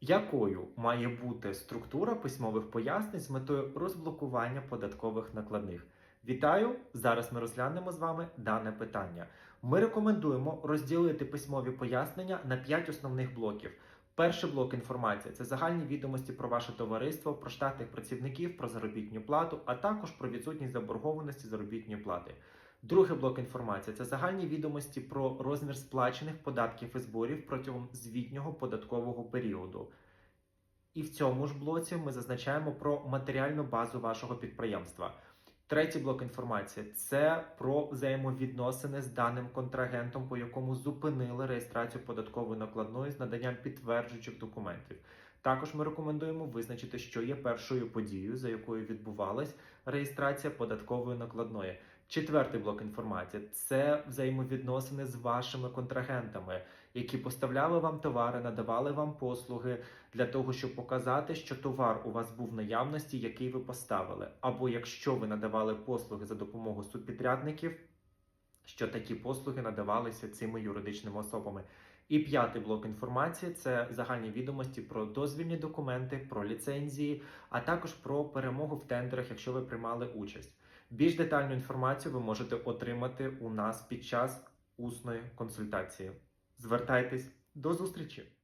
Якою має бути структура письмових пояснень з метою розблокування податкових накладних? Вітаю! Зараз ми розглянемо з вами дане питання. Ми рекомендуємо розділити письмові пояснення на 5 основних блоків. Перший блок інформації це загальні відомості про ваше товариство, про штатних працівників, про заробітну плату, а також про відсутність заборгованості заробітної плати. Другий блок інформації це загальні відомості про розмір сплачених податків і зборів протягом звітнього податкового періоду. І в цьому ж блоці ми зазначаємо про матеріальну базу вашого підприємства. Третій блок інформації це про взаємовідносини з даним контрагентом, по якому зупинили реєстрацію податкової накладної з наданням підтверджуючих документів. Також ми рекомендуємо визначити, що є першою подією, за якою відбувалась реєстрація податкової накладної. Четвертий блок інформації це взаємовідносини з вашими контрагентами, які поставляли вам товари, надавали вам послуги для того, щоб показати, що товар у вас був в наявності, який ви поставили. Або якщо ви надавали послуги за допомогою субпідрядників, що такі послуги надавалися цими юридичними особами. І п'ятий блок інформації це загальні відомості про дозвільні документи, про ліцензії, а також про перемогу в тендерах, якщо ви приймали участь. Більш детальну інформацію ви можете отримати у нас під час усної консультації. Звертайтесь до зустрічі!